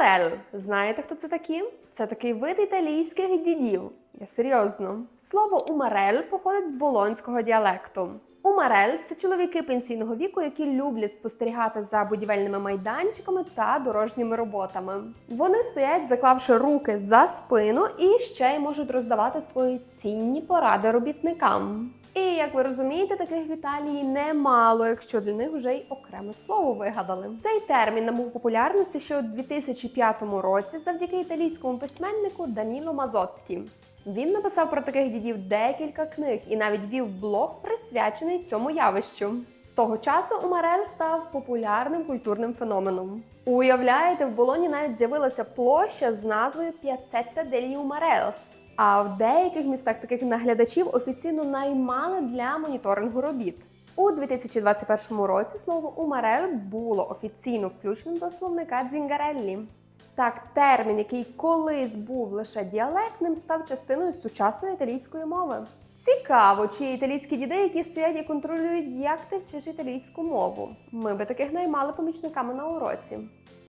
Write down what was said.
Умарель. Знаєте, хто це такі? Це такий вид італійських дідів. Я серйозно. Слово умарель походить з болонського діалекту. Умарель це чоловіки пенсійного віку, які люблять спостерігати за будівельними майданчиками та дорожніми роботами. Вони стоять, заклавши руки за спину, і ще й можуть роздавати свої цінні поради робітникам. І як ви розумієте, таких в Італії немало, якщо для них вже й окреме слово вигадали. Цей термін набув популярності ще у 2005 році завдяки італійському письменнику Даніло Мазотті. Він написав про таких дідів декілька книг і навіть вів блог, присвячений цьому явищу. З того часу Умарель став популярним культурним феноменом. Уявляєте, в Болоні навіть з'явилася площа з назвою П'яцетта делі Умарелс. А в деяких містах таких наглядачів офіційно наймали для моніторингу робіт. У 2021 році слово Умарель було офіційно включено до словника Дзінгареллі. Так, термін, який колись був лише діалектним, став частиною сучасної італійської мови. Цікаво, чи італійські діди, які стоять і контролюють, як ти вчиш італійську мову. Ми би таких наймали помічниками на уроці.